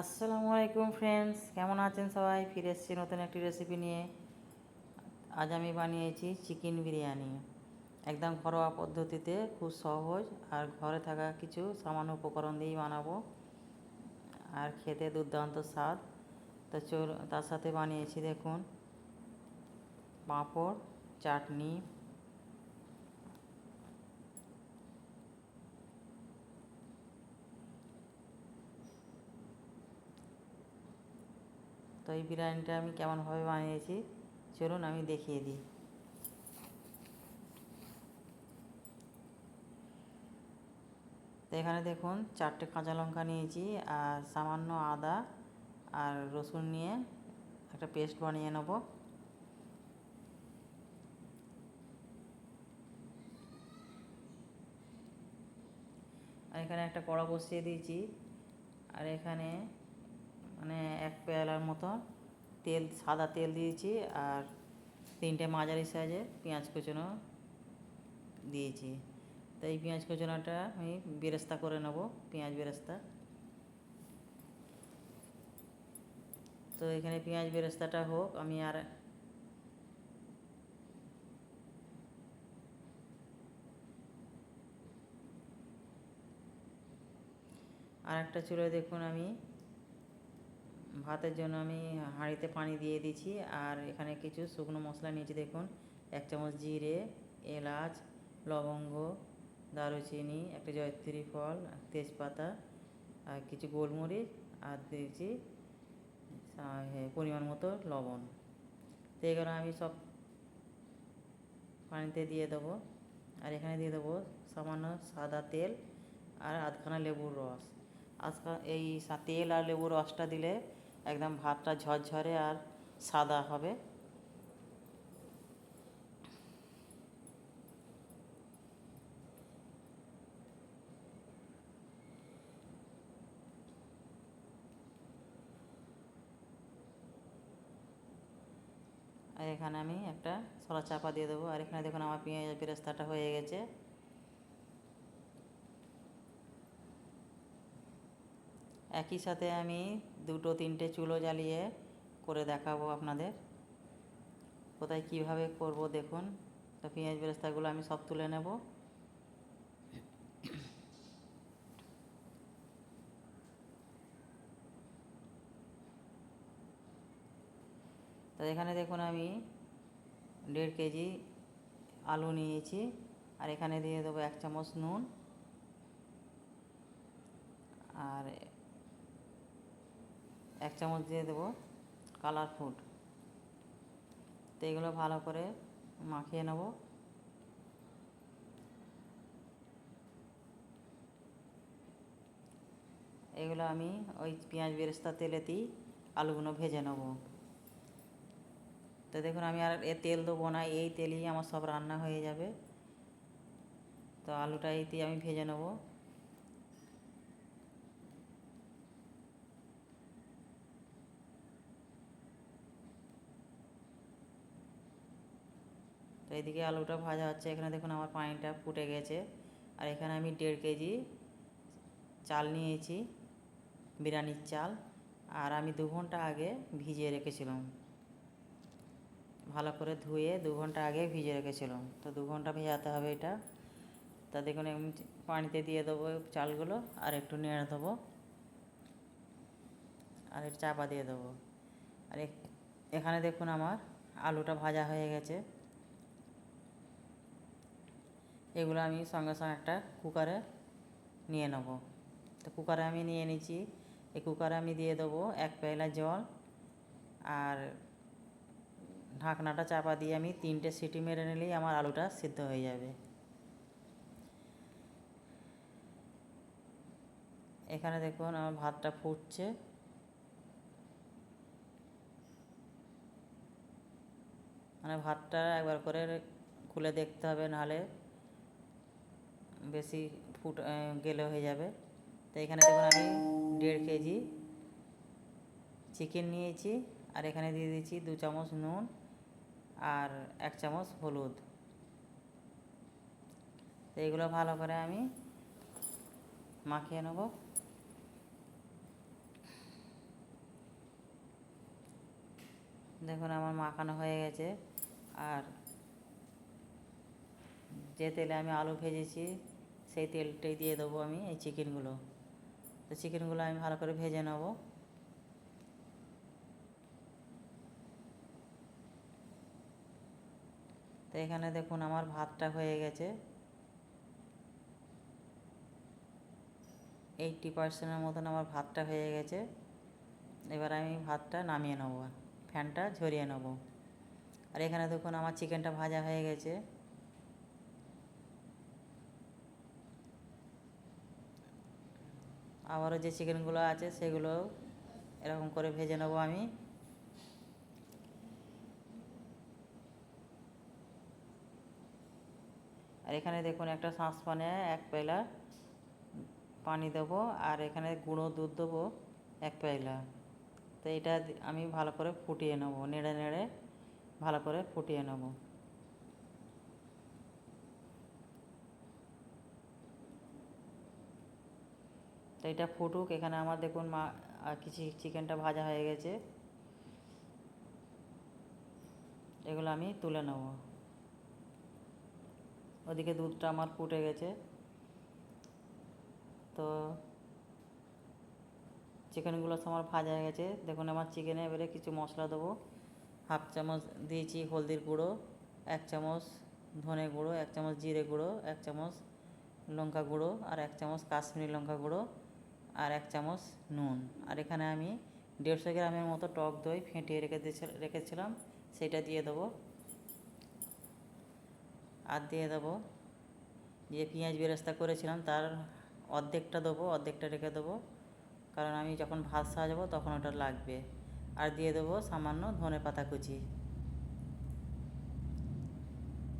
আসসালামু আলাইকুম ফ্রেন্ডস কেমন আছেন সবাই? ফিরে এসেছি নতুন একটি রেসিপি নিয়ে। আজ আমি বানিয়েছি চিকেন বিরিয়ানি। একদম ঘরোয়া পদ্ধতিতে, খুব সহজ। আর ঘরে থাকা কিছু সামান্য উপকরণ দিয়েই বানাবো। আর খেতে দুর্দান্ত স্বাদ। তো চল তার সাথে বানিয়েছি দেখুন। পাঁপড়, চাটনি তো এই বিরিয়ানিটা আমি কেমনভাবে বানিয়েছি, চলুন আমি দেখিয়ে দিই। তো এখানে দেখুন, চারটে কাঁচা লঙ্কা নিয়েছি, আর সামান্য আদা আর রসুন নিয়ে একটা পেস্ট বানিয়ে নেব। আর এখানে একটা কড়া বসিয়ে দিয়েছি, আর এখানে মানে এক পেয়ালার মতো তেল, সাদা তেল দিয়েছি আর তিনটে মাঝারি সাইজে পেঁয়াজ কুচনো দিয়েছি। তো এই পেঁয়াজ কুচনোটা আমি বেরেস্তা করে নেব, পেঁয়াজ বেরেস্তা। তো এখানে পেঁয়াজ বেরেস্তাটা হোক, আমি আর আর একটা চুলোয় দেখুন আমি ভাতের জন্য আমি হাঁড়িতে পানি দিয়ে দিয়েছি আর এখানে কিছু শুকনো মশলা নিয়েছি, দেখুন। এক চামচ জিরে, এলাচ, লবঙ্গ, দারুচিনি, একটা জয়ত্রী ফল তেজপাতা, আর কিছু গোলমরিচ, আর দিয়েছি পরিমাণ মতো লবণ। তো এগুলো আমি সব পানিতে দিয়ে দেবো। আর এখানে দিয়ে দেবো সামান্য সাদা তেল আর আধখানা লেবুর রস। আজকা এই তেল আর লেবুর রসটা দিলে একদম ভাতটা ঝরঝরে আর সাদা হবে। আর এখানে আমি একটা সরা চাপা দিয়ে দেবো। আর এখানে দেখুন আমার পেঁয়াজ বেরেস্তাটা হয়ে গেছে। একই সাথে আমি দুটো, তিনটে চুলো জ্বালিয়ে করে দেখাবো আপনাদের। কোথায় কীভাবে করব দেখুন। তো পেঁয়াজ বেরেস্তাগুলো আমি সব তুলে নেব। তো এখানে দেখুন আমি দেড় কেজি আলু নিয়েছি। আর এখানে দিয়ে দেবো এক চামচ নুন। আর এক চামচ দিয়ে দেবো কালার ফুড তো এগুলো ভালো করে মাখিয়ে নেব। এগুলো আমি ওই পেঁয়াজ বেরেস্তা তেলেতেই আলুগুলো ভেজে নেব। তো দেখুন আমি আর এ তেল দেবো না, এই তেলেই আমার সব রান্না হয়ে যাবে। তো আলুটা এইতেই আমি ভেজে নেব তো এদিকে আলুটা ভাজা হচ্ছে, এখানে দেখুন আমার পানিটা ফুটে গেছে। আর এখানে আমি দেড় কেজি চাল নিয়েছি, বিরিয়ানির চাল। আর আমি দু ঘণ্টা আগে ভিজিয়ে রেখেছিলাম। ভালো করে ধুয়ে দু ঘণ্টা আগে ভিজে রেখেছিলাম। তো দু ঘণ্টা ভেজাতে হবে এটা। তা দেখুন, আমি পানিতে দিয়ে দেবো চালগুলো আর একটু নেড়ে দেবো। আর চাপা দিয়ে দেবো। আর এখানে দেখুন আমার আলুটা ভাজা হয়ে গেছে। এগুলো আমি সঙ্গে সঙ্গে একটা কুকারে নিয়ে নেব। তো কুকারে আমি নিয়ে নিচ্ছি। এই কুকারে আমি দিয়ে দেবো এক পেলা জল আর ঢাকনাটা চাপা দিয়ে আমি তিনটে সিটি মেরে নিলেই আমার আলুটা সিদ্ধ হয়ে যাবে। এখানে দেখুন আমার ভাতটা ফুটছে। মানে ভাতটা একবার করে খুলে দেখতে হবে, নাহলে বেশি ফুট গেলে হয়ে যাবে। তো এখানে দেখুন আমি দেড় কেজি চিকেন নিয়েছি, আর এখানে দিয়ে দিয়েছি দু চামচ নুন আর এক চামচ হলুদ। তো এগুলো ভালো করে আমি মাখিয়ে নেব। দেখুন আমার মাখানো হয়ে গেছে, আর যে তেলে আমি আলু ভেজেছি সেই তেলটাই দিয়ে দেবো আমি এই চিকেনগুলো। তো চিকেনগুলো আমি ভালো করে ভেজে নেব। তো এখানে দেখুন আমার ভাতটা হয়ে গেছে। এইটটি পার্সেন্টের মতন আমার ভাতটা হয়ে গেছে। এবার আমি ভাতটা নামিয়ে নেব, ফ্যানটা ঝরিয়ে নেব। আর এখানে দেখুন আমার চিকেনটা ভাজা হয়ে গেছে। আবারও যে চিকেনগুলো আছে সেগুলো এরকম করে ভেজে নেব আমি। আর এখানে দেখুন একটা সাঁসপানে এক পেলা পানি দেবো আর এখানে গুঁড়ো দুধ দেবো এক পেলা তো এটা আমি ভালো করে ফুটিয়ে নেব, নেড়ে নেড়ে ভালো করে ফুটিয়ে নেব। তো এটা ফুটুক, এখানে আমার দেখুন মা কিছু চিকেনটা ভাজা হয়ে গেছে। এগুলো আমি তুলে নেব। ওদিকে দুধটা আমার ফুটে গেছে। তো চিকেনগুলো আমার ভাজা হয়ে গেছে। দেখুন আমার চিকেনে এবারে কিছু মশলা দেবো। হাফ চামচ দিয়েছি হলদির গুঁড়ো, এক চামচ ধনে গুঁড়ো, এক চামচ জিরে গুঁড়ো, এক চামচ লঙ্কা গুঁড়ো আর এক চামচ কাশ্মীরি লঙ্কা গুঁড়ো। আর এক চামচ নুন। আর এখানে আমি দেড়শো গ্রামের মতো টক দই ফেটিয়ে রেখে রেখেছিলাম, সেটা দিয়ে দেবো। আর দিয়ে দেবো যে পেঁয়াজ বেরেস্তা করেছিলাম, তার অর্ধেকটা দেবো, অর্ধেকটা রেখে দেবো। কারণ আমি যখন ভাত সাজাবো তখন ওটা লাগবে। আর দিয়ে দেবো সামান্য ধনে পাতা কুচি।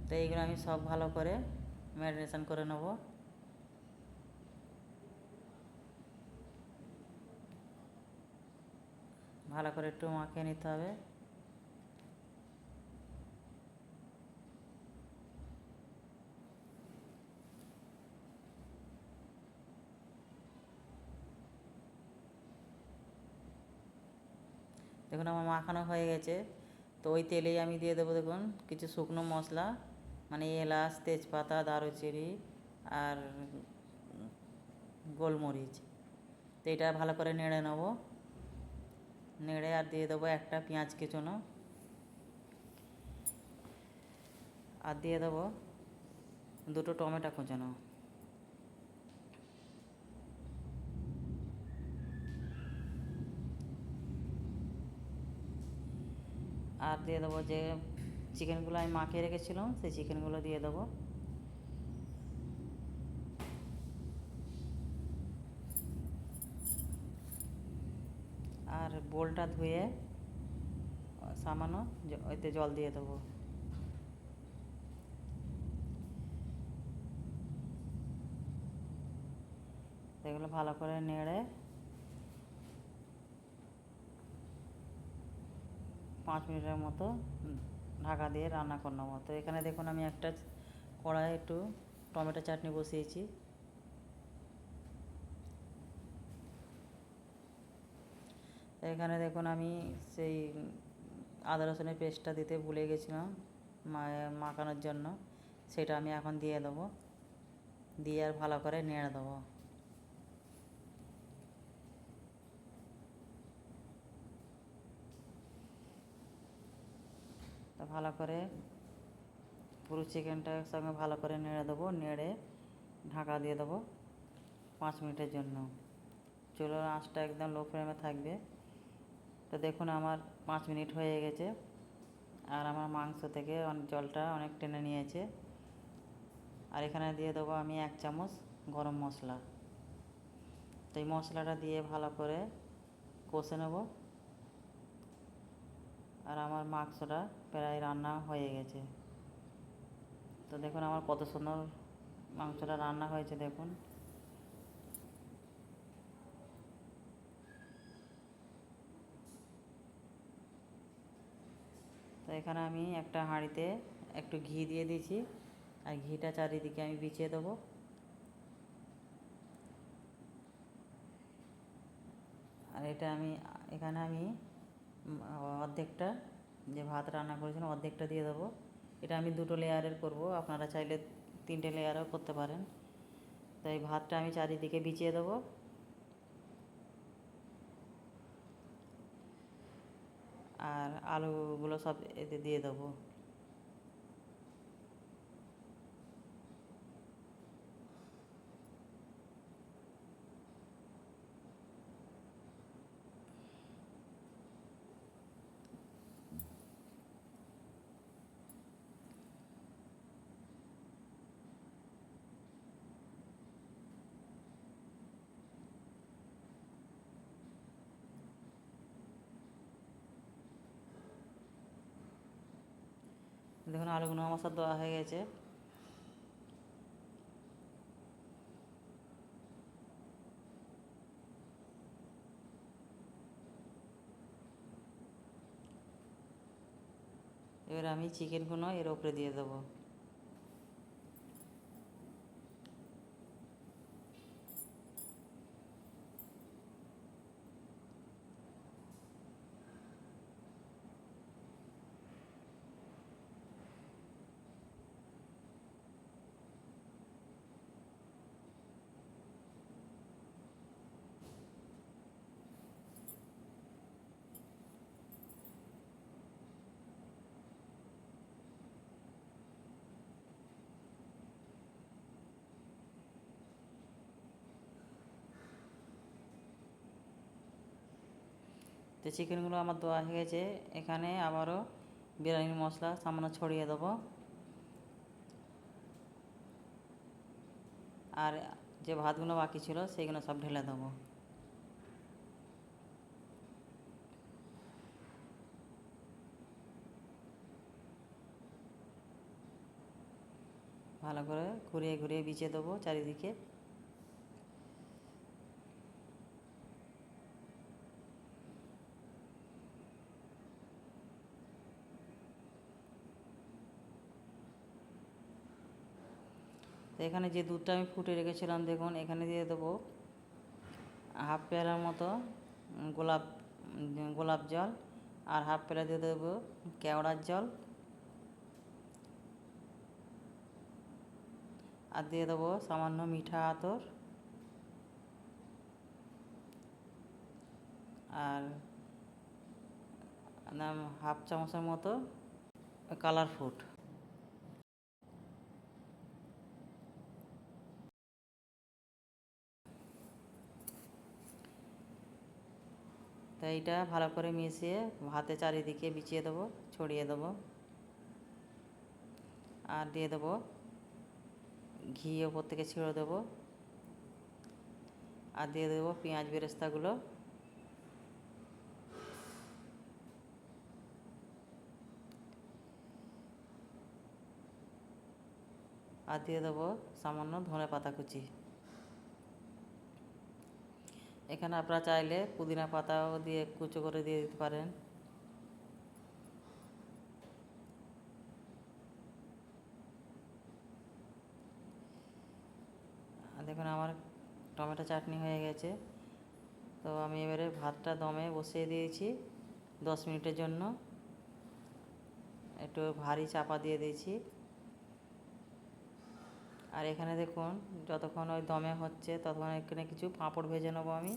তো এইগুলো আমি সব ভালো করে ম্যারিনেশন করে নেব। ভালো করে একটু মাখিয়ে নিতে হবে। দেখুন আমার মাখানো হয়ে গেছে। তো ওই তেলেই আমি দিয়ে দেবো দেখুন কিছু শুকনো মশলা মানে এলাচ, তেজপাতা, দারুচিনি আর গোলমরিচ। তো এটা ভালো করে নেড়ে নেব। নেড়ে আর দিয়ে দেবো একটা পেঁয়াজ কেচনো আর দিয়ে দেবো দুটো টমেটো কুচানো আর দিয়ে দেবো যে চিকেনগুলো আমি মাখিয়ে রেখেছিলাম, সেই চিকেনগুলো দিয়ে দেবো আর বোলটা ধুয়ে সামান্য ওইতে জল দিয়ে দেবো। এগুলো ভালো করে নেড়ে পাঁচ মিনিটের মতো ঢাকা দিয়ে রান্না করে নেব। তো এখানে দেখুন আমি একটা কড়াই একটু টমেটো চাটনি বসিয়েছি। এখানে দেখুন আমি সেই আদা রসুনের পেস্টটা দিতে ভুলে গেছিলাম মাখানোর জন্য। সেটা আমি এখন দিয়ে দেবো। দিয়ে আর ভালো করে নেড়ে দেবো। তো ভালো করে পুরো চিকেনটার সঙ্গে ভালো করে নেড়ে দেবো, নেড়ে ঢাকা দিয়ে দেবো পাঁচ মিনিটের জন্য। চুলোর আঁচটা একদম লো ফ্লেমে থাকবে। তো দেখুন আমার পাঁচ মিনিট হয়ে গেছে আর আমার মাংস থেকে জলটা অনেক টেনে নিয়েছে। আর এখানে দিয়ে দেবো আমি এক চামচ গরম মশলা। তো এই মশলাটা দিয়ে ভালো করে কষে নেব। আর আমার মাংসটা প্রায় রান্না হয়ে গেছে। তো দেখুন আমার কত সুন্দর মাংসটা রান্না হয়েছে দেখুন। এখানে আমি একটা হাঁড়িতে একটু ঘি দিয়ে দিয়েছি। আর ঘিটা চারিদিকে আমি বিছিয়ে দেবো। আর এটা আমি, এখানে আমি অর্ধেকটা যে ভাত রান্না করেছিলাম অর্ধেকটা দিয়ে দেবো। এটা আমি দুটো লেয়ারের করব, আপনারা চাইলে তিনটে লেয়ারও করতে পারেন। তো এই ভাতটা আমি চারিদিকে বিছিয়ে দেবো। আর আলুগুলো সব এতে দিয়ে দেবো। দেখুন আলুগুলো আমার দেওয়া হয়ে গেছে। এবার আমি চিকেনগুলো এর ওপরে দিয়ে দেবো। তো চিকেনগুলো আমার দেওয়া হয়ে গেছে। এখানে আবারও বিরিয়ানির মশলা সামান্য ছড়িয়ে দেবো। আর যে ভাতগুলো বাকি ছিল সেইগুলো সব ঢেলে দেবো। ভালো করে ঘুরিয়ে ঘুরিয়ে বিছিয়ে দেবো চারিদিকে। তো এখানে যে দুধটা আমি ফুটে রেখেছিলাম, দেখুন, এখানে দিয়ে দেবো হাফ পেয়ালার মতো গোলাপ গোলাপ জল আর হাফ পেয়ালা দিয়ে দেবো কেওড়ার জল। আর দিয়ে দেবো সামান্য মিঠা আতর। আর হাফ চামচের মতো কালার ফুড তো এইটা ভালো করে মিশিয়ে ভাতে চারিদিকে বিছিয়ে দেবো, ছড়িয়ে দেবো। আর দিয়ে দেবো ঘি ওপর থেকে ছিঁড়ে দেবো। আর দিয়ে দেবো পেঁয়াজ বেরেস্তাগুলো। আর দিয়ে দেবো সামান্য ধনে পাতা কুচি। এখানে আপনারা চাইলে পুদিনা পাতাও দিয়ে কুচো করে দিয়ে দিতে পারেন। দেখুন আমার টমেটো চাটনি হয়ে গেছে। তো আমি এবারে ভাতটা দমে বসিয়ে দিয়েছি দশ মিনিটের জন্য। একটু ভারী চাপা দিয়ে দিয়েছি। আর এখানে দেখুন, যতক্ষণ ওই দমে হচ্ছে, ততক্ষণ এখানে কিছু পাঁপড় ভেজে নেব আমি।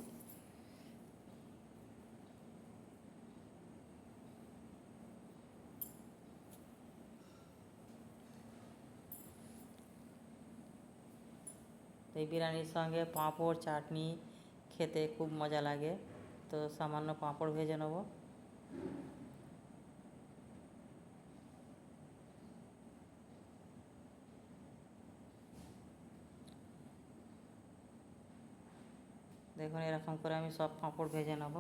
এই বিরিয়ানির সঙ্গে পাঁপড়, চাটনি খেতে খুব মজা লাগে। তো সামান্য পাঁপড় ভেজে নেব। দেখুন এরকম করে আমি সব পাঁপড় ভেজে নেব।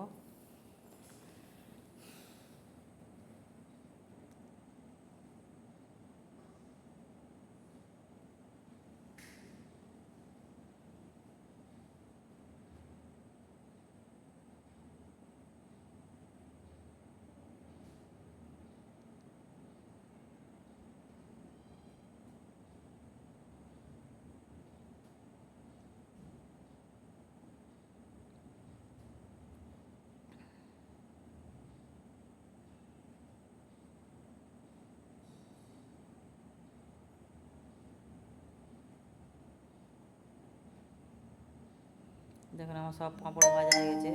দেখুন আমার সব পাঁপড় ভাজা হয়ে গেছে।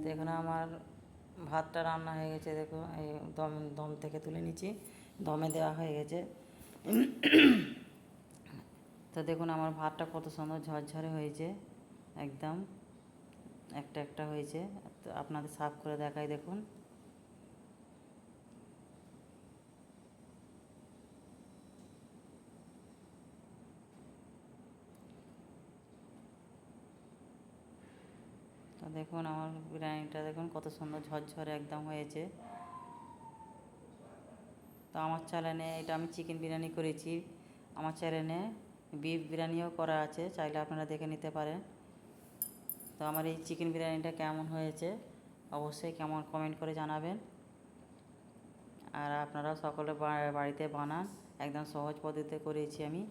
তো এখানে আমার ভাতটা রান্না হয়ে গেছে, দেখুন এই দম দম থেকে তুলে নিচ্ছি। দমে দেওয়া হয়ে গেছে। তো দেখুন আমার ভাতটা কত সুন্দর ঝরঝরে হয়েছে, একদম। একটা একটা হয়েছে। তো আপনাদের সাফ করে দেখাই দেখুন তো দেখুন, আমার বিরিয়ানিটা দেখুন, কত সুন্দর ঝরঝরে একদম হয়েছে। তো আমার চ্যানেলে এটা আমি চিকেন বিরিয়ানি করেছি। আমার চ্যানেলে বিফ বিরিয়ানিও করা আছে, চাইলে আপনারা দেখে নিতে পারেন। তো আমার এই চিকেন বিরিয়ানিটা কেমন হয়েছে, অবশ্যই কেমন কমেন্ট করে জানাবেন। আর আপনারা সকলে বাড়িতে বানান, একদম সহজ পদ্ধতিতে করেছি আমি।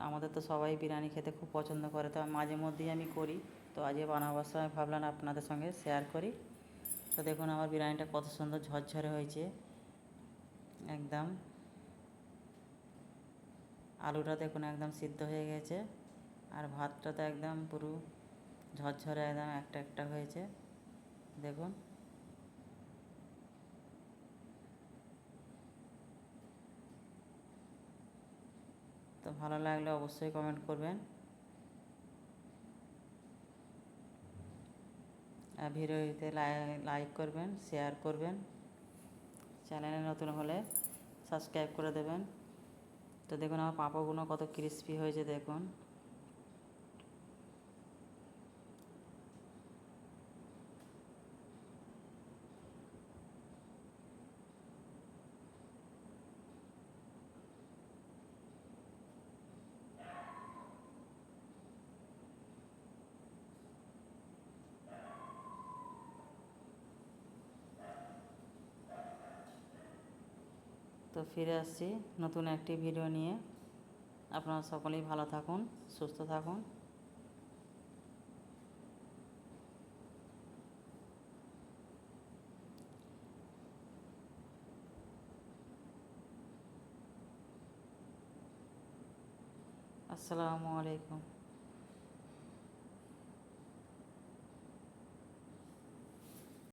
আমাদের তো সবাই বিরিয়ানি খেতে খুব পছন্দ করে, তো মাঝে মধ্যেই আমি করি। তো আজকে বানাবার সময় ভাবলাম আপনাদের সঙ্গে শেয়ার করি। তো দেখুন আমার বিরিয়ানিটা কত সুন্দর ঝরঝরে হয়েছে। একদম। আলুটা দেখুন একদম সিদ্ধ হয়ে গেছে। আর ভাতটা তো একদম পুরো ঝরঝরে একদম একটা একটা হয়েছে। দেখুন। তো ভালো লাগলে অবশ্যই কমেন্ট করবেন। আর ভিডিওতে লাইক করবেন শেয়ার করবেন। চ্যানেলে নতুন হলে সাবস্ক্রাইব করে দেবেন। তো দেখুন আমার পাঁপড়গুলো কত ক্রিস্পি হয়েছে দেখুন। তো ফিরে আসছি নতুন একটি ভিডিও নিয়ে। আপনারা সকলেই ভালো থাকুন, সুস্থ থাকুন। আসসালামু আলাইকুম।